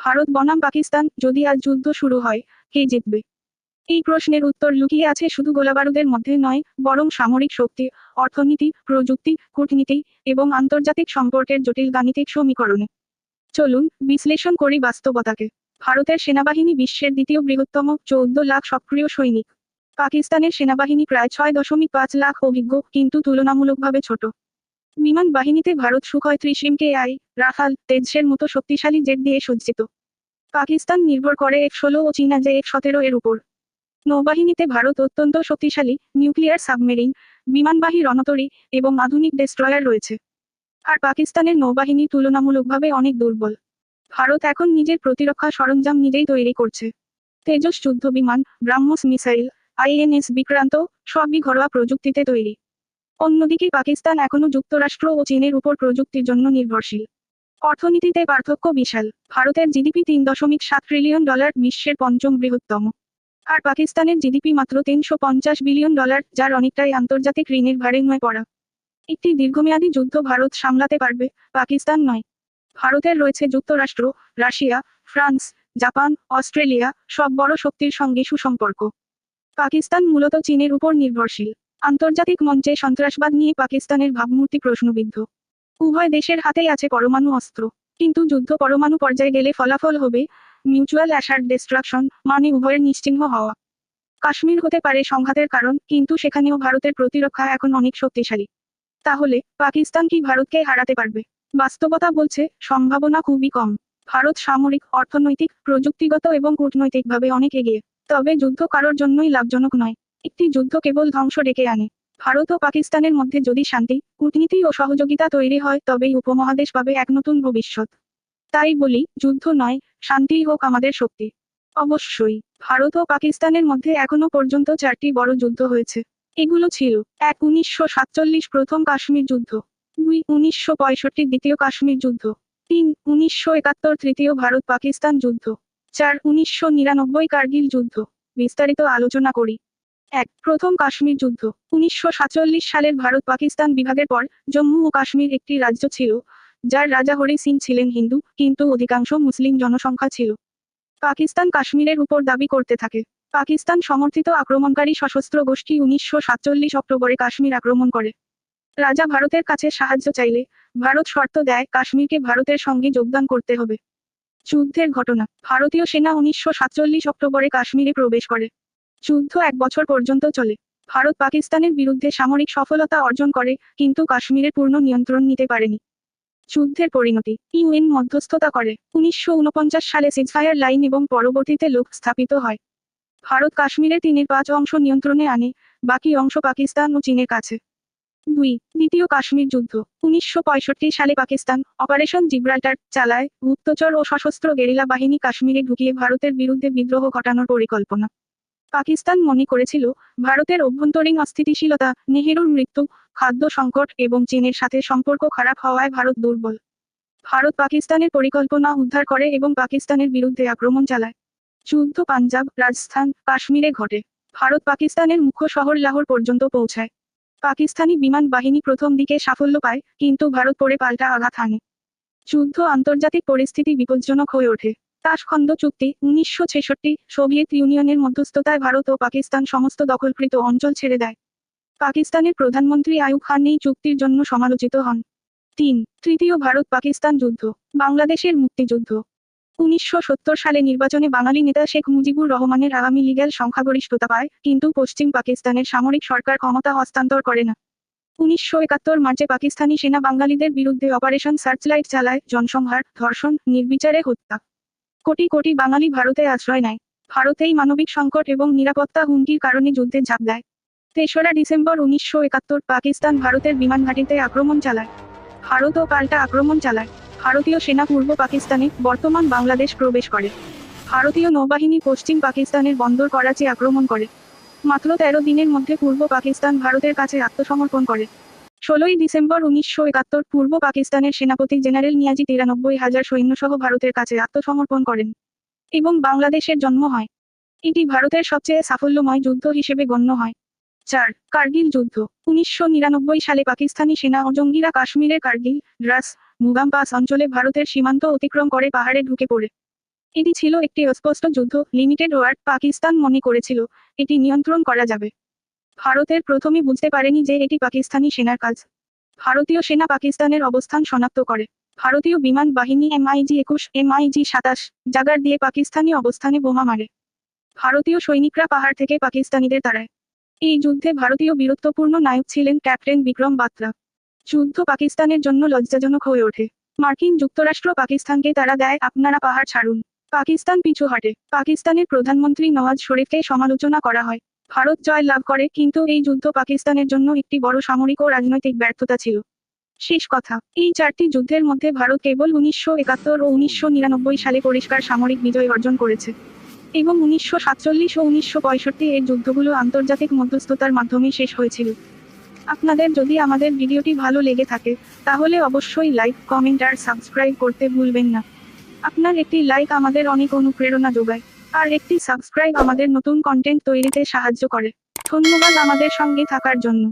ভারত বনাম পাকিস্তান, যদি আজ যুদ্ধ শুরু হয়, কে জিতবে? এই প্রশ্নের উত্তর লুকিয়ে আছে শুধু গোলাবারুদের মধ্যে নয়, বরং সামরিক শক্তি, অর্থনীতি, প্রযুক্তি, কূটনীতি এবং আন্তর্জাতিক সম্পর্কের জটিল গাণিতিক সমীকরণে। চলুন, বিশ্লেষণ করি বাস্তবতাকে। ভারতের সেনাবাহিনী বিশ্বের দ্বিতীয় বৃহত্তম চৌদ্দ লাখ সক্রিয় সৈনিক। পাকিস্তানের সেনাবাহিনী প্রায় ছয় দশমিক পাঁচ লাখ অভিজ্ঞ, কিন্তু তুলনামূলকভাবে ছোট। বিমান বাহিনীতে ভারত সুখয় ত্রিশ আই, রাফাল, তেজসের মতো শক্তিশালী জেট দিয়ে সজ্জিত। পাকিস্তান নির্ভর করে এক ষোলো ও চীনা যে এক সতেরো এর উপর। নৌবাহিনীতে ভারত অত্যন্ত শক্তিশালী, নিউক্লিয়ার সাবমেরিন, বিমানবাহী রণতরী এবং আধুনিক ডেস্ট্রয়ার রয়েছে। আর পাকিস্তানের নৌবাহিনী তুলনামূলকভাবে অনেক দুর্বল। ভারত এখন নিজের প্রতিরক্ষা সরঞ্জাম নিজেই তৈরি করছে। তেজস যুদ্ধ বিমান ব্রাহ্মস মিসাইল, আইএনএস বিক্রান্ত সবই ঘরোয়া প্রযুক্তিতে তৈরি। অন্যদিকে পাকিস্তান এখনও যুক্তরাষ্ট্র ও চীনের উপর প্রযুক্তির জন্য নির্ভরশীল। অর্থনীতিতে পার্থক্য বিশাল। ভারতের জিডিপি তিন দশমিক সাত ট্রিলিয়ন ডলার বিশ্বের পঞ্চম বৃহত্তম। আর পাকিস্তানের জিডিপি মাত্র তিনশো পঞ্চাশ বিলিয়ন ডলার যার অনেকটাই আন্তর্জাতিক ঋণের ভারে নয় পড়া। একটি দীর্ঘমেয়াদী যুদ্ধ ভারত সামলাতে পারবে, পাকিস্তান নয়। ভারতের রয়েছে যুক্তরাষ্ট্র, রাশিয়া, ফ্রান্স, জাপান, অস্ট্রেলিয়া, সব বড় শক্তির সঙ্গে সুসম্পর্ক। পাকিস্তান মূলত চীনের উপর নির্ভরশীল। আন্তর্জাতিক মঞ্চে সন্ত্রাসবাদ নিয়ে পাকিস্তানের ভাবমূর্তি প্রশ্নবিদ্ধ। উভয় দেশের হাতেই আছে পরমাণু অস্ত্র। কিন্তু যুদ্ধ পরমাণু পর্যায়ে গেলে ফলাফল হবে মিউচুয়াল অ্যাসার্ট ডিস্ট্রাকশন মানে উভয়ের নিশ্চিহ্ন হওয়া। কাশ্মীর হতে পারে সংঘাতের কারণ, কিন্তু সেখানেও ভারতের প্রতিরক্ষা এখন অনেক শক্তিশালী। তাহলে, পাকিস্তান কি ভারতকে হারাতে পারবে? বাস্তবতা বলছে, সম্ভাবনা খুবই কম। ভারত সামরিক, অর্থনৈতিক, প্রযুক্তিগত এবং কূটনৈতিকভাবে অনেক এগিয়ে। তবে যুদ্ধ কারোর জন্যই লাভজনক নয়। একটি যুদ্ধ কেবল ধ্বংস ডেকে আনে। ভারত ও পাকিস্তানের মধ্যে যদি শান্তি, কূটনীতি ও সহযোগিতা তৈরি হয়, তবেই উপমহাদেশ পাবে এক নতুন ভবিষ্যৎ। তাই বলি, যুদ্ধ নয় শান্তিই হোক আমাদের শক্তি। অবশ্যই, ভারত ও পাকিস্তানের মধ্যে এখনও পর্যন্ত চারটি বড় যুদ্ধ হয়েছে। এগুলো ছিল, এক উনিশশো সাতচল্লিশ প্রথম কাশ্মীর যুদ্ধ, দুই উনিশশো পঁয়ষট্টি দ্বিতীয় কাশ্মীর যুদ্ধ, তিন উনিশশো একাত্তর তৃতীয় ভারত পাকিস্তান যুদ্ধ, চার উনিশশো নিরানব্বই কার্গিল যুদ্ধ, বিস্তারিত আলোচনা করি। এক, প্রথম কাশ্মীর যুদ্ধ। উনিশশো সাতচল্লিশ সালের ভারত পাকিস্তান বিভাগের পর জম্মু ও কাশ্মীর একটি রাজ্য ছিল, যার রাজা হরি সিং ছিলেন হিন্দু, কিন্তু অধিকাংশ মুসলিম জনসংখ্যা ছিল। পাকিস্তান কাশ্মীরের উপর দাবি করতে থাকে। পাকিস্তান সমর্থিত আক্রমণকারী সশস্ত্র গোষ্ঠী উনিশশো সাতচল্লিশ অক্টোবরে কাশ্মীর আক্রমণ করে। রাজা ভারতের কাছে সাহায্য চাইলে, ভারত শর্ত দেয় কাশ্মীরকে ভারতের সঙ্গে যোগদান করতে হবে। যুদ্ধের ঘটনা। ভারতীয় সেনা উনিশশো সাতচল্লিশ অক্টোবরে কাশ্মীরে প্রবেশ করে। যুদ্ধ এক বছর পর্যন্ত চলে। ভারত পাকিস্তানের বিরুদ্ধে সামরিক সফলতা অর্জন করে, কিন্তু কাশ্মীরের পূর্ণ নিয়ন্ত্রণ নিতে পারেনি। যুদ্ধের পরিণতি, ইউএন মধ্যস্থতা করে। উনিশশো সালে সিজফায়ার লাইন এবং পরবর্তীতে লোক স্থাপিত হয়। ভারত কাশ্মীরের তিনের পাঁচ অংশ নিয়ন্ত্রণে আনে, বাকি অংশ পাকিস্তান ও চীনের কাছে। দুই, দ্বিতীয় কাশ্মীর যুদ্ধ। উনিশশো পঁয়ষট্টি সালে পাকিস্তান অপারেশন জিব্রাল্টার চালায়, গুপ্তচর ও সশস্ত্র গেরিলা বাহিনী কাশ্মীরে ঢুকিয়ে ভারতের বিরুদ্ধে বিদ্রোহ ঘটানোর পরিকল্পনা। পাকিস্তান মনে করেছিল, ভারতের অভ্যন্তরীণ অস্থিতিশীলতা, নেহেরুর মৃত্যু, খাদ্য সংকট এবং চীনের সাথে সম্পর্ক খারাপ হওয়ায় ভারত দুর্বল। ভারত পাকিস্তানের পরিকল্পনা উদ্ধার করে এবং পাকিস্তানের বিরুদ্ধে আক্রমণ চালায়। যুদ্ধ পাঞ্জাব, রাজস্থান, কাশ্মীরে ঘটে। ভারত পাকিস্তানের মুখ্য শহর লাহোর পর্যন্ত পৌঁছায়। পাকিস্তানি বিমান বাহিনী প্রথম দিকে সাফল্য পায়, কিন্তু ভারত পরে পাল্টা আঘাত হানে। যুদ্ধ আন্তর্জাতিক পরিস্থিতি বিপজ্জনক হয়ে ওঠে। তাসখন্দ চুক্তি, উনিশশো ছেষট্টি, সোভিয়েত ইউনিয়নের মধ্যস্থতায় ভারত ও পাকিস্তান সমস্ত দখলকৃত অঞ্চল ছেড়ে দেয়। পাকিস্তানের প্রধানমন্ত্রী আয়ুব খান এই চুক্তির জন্য সমালোচিত হন। তিন, তৃতীয় ভারত পাকিস্তান যুদ্ধ, বাংলাদেশের মুক্তিযুদ্ধ। উনিশশো সত্তর সালে নির্বাচনে বাঙালি নেতা শেখ মুজিবুর রহমানের আওয়ামী লীগের সংখ্যাগরিষ্ঠতা পায়, কিন্তু পশ্চিম পাকিস্তানের সামরিক সরকার ক্ষমতা হস্তান্তর করে না। উনিশশো একাত্তর মার্চে পাকিস্তানি সেনা বাঙালিদের বিরুদ্ধে অপারেশন সার্চলাইট চালায়, জনসংহার, ধর্ষণ, নির্বিচারে হত্যা। কোটি কোটি বাঙালি ভারতে আশ্রয় নেয়। ভারতেই মানবিক সংকট এবং নিরাপত্তা হুমকির কারণে যুদ্ধে ঝাঁপ দেয়। তেসরা ডিসেম্বর উনিশশো একাত্তর পাকিস্তান ভারতের বিমান ঘাঁটিতে আক্রমণ চালায়। ভারতও পাল্টা আক্রমণ চালায়। ভারতীয় সেনা পূর্ব পাকিস্তানে, বর্তমান বাংলাদেশ প্রবেশ করে। ভারতীয় নৌবাহিনী পশ্চিম পাকিস্তানের বন্দর করাচি আক্রমণ করে। মাত্র তেরো দিনের মধ্যে পূর্ব পাকিস্তান ভারতের কাছে আত্মসমর্পণ করে। ষোলোই ডিসেম্বর উনিশশো একাত্তর পূর্ব পাকিস্তানের সেনাপতি জেনারেল নিয়াজি তিরানব্বই হাজার সৈন্যসহ ভারতের কাছে আত্মসমর্পণ করেন এবং বাংলাদেশের জন্ম হয়। এটি ভারতের সবচেয়ে সাফল্যময় যুদ্ধ হিসেবে গণ্য হয়। চার, কার্গিল যুদ্ধ। উনিশশো নিরানব্বই সালে পাকিস্তানি সেনা ও জঙ্গিরা কাশ্মীরের কার্গিল ড্রাস মুগাম পাস অঞ্চলে ভারতের সীমান্ত অতিক্রম করে পাহাড়ে ঢুকে পড়ে। এটি ছিল একটি অস্পষ্ট যুদ্ধ, লিমিটেড ওয়ার্ড পাকিস্তান মনে করেছিল, এটি নিয়ন্ত্রণ করা যাবে। ভারতের প্রথমে বুঝতে পারেনি যে এটি পাকিস্তানি সেনার কাজ। ভারতীয় সেনা পাকিস্তানের অবস্থান শনাক্ত করে। ভারতীয় বিমান বাহিনী এমআইজি একুশ, এমআইজি সাতাশ, জাগার দিয়ে পাকিস্তানি অবস্থানে বোমা মারে। ভারতীয় সৈনিকরা পাহাড় থেকে পাকিস্তানিদের তাড়ায়। এই যুদ্ধে ভারতীয় বীরত্বপূর্ণ নায়ক ছিলেন ক্যাপ্টেন বিক্রম বাত্রা। যুদ্ধ পাকিস্তানের জন্য লজ্জাজনক হয়ে ওঠে। মার্কিন যুক্তরাষ্ট্র পাকিস্তানকে তারা দেয়, আপনারা পাহাড় ছাড়ুন। পাকিস্তান পিছু হাঁটে। পাকিস্তানের প্রধানমন্ত্রী নওয়াজ শরীফকে সমালোচনা করা হয়। ভারত জয় লাভ করে, কিন্তু এই যুদ্ধ পাকিস্তানের জন্য একটি বড় সামরিক ও রাজনৈতিক ব্যর্থতা ছিল। শেষ কথা, এই চারটি যুদ্ধের মধ্যে ভারত কেবল উনিশশো একাত্তর ও উনিশশো নিরানব্বই সালে পরিষ্কার সামরিক বিজয় অর্জন করেছে এবং উনিশশো সাতচল্লিশ ও উনিশশো পঁয়ষট্টি এর যুদ্ধগুলো আন্তর্জাতিক মধ্যস্থতার মাধ্যমে শেষ হয়েছিল। আপনাদের যদি আমাদের ভিডিওটি ভালো লেগে থাকে, তাহলে অবশ্যই লাইক, কমেন্ট আর সাবস্ক্রাইব করতে ভুলবেন না। আপনার একটি লাইক আমাদের অনেক অনুপ্রেরণা যোগায়। আর একটি সাবস্ক্রাইব আমাদের নতুন কন্টেন্ট তৈরিতে সাহায্য করে। ধন্যবাদ আমাদের সঙ্গে থাকার জন্য।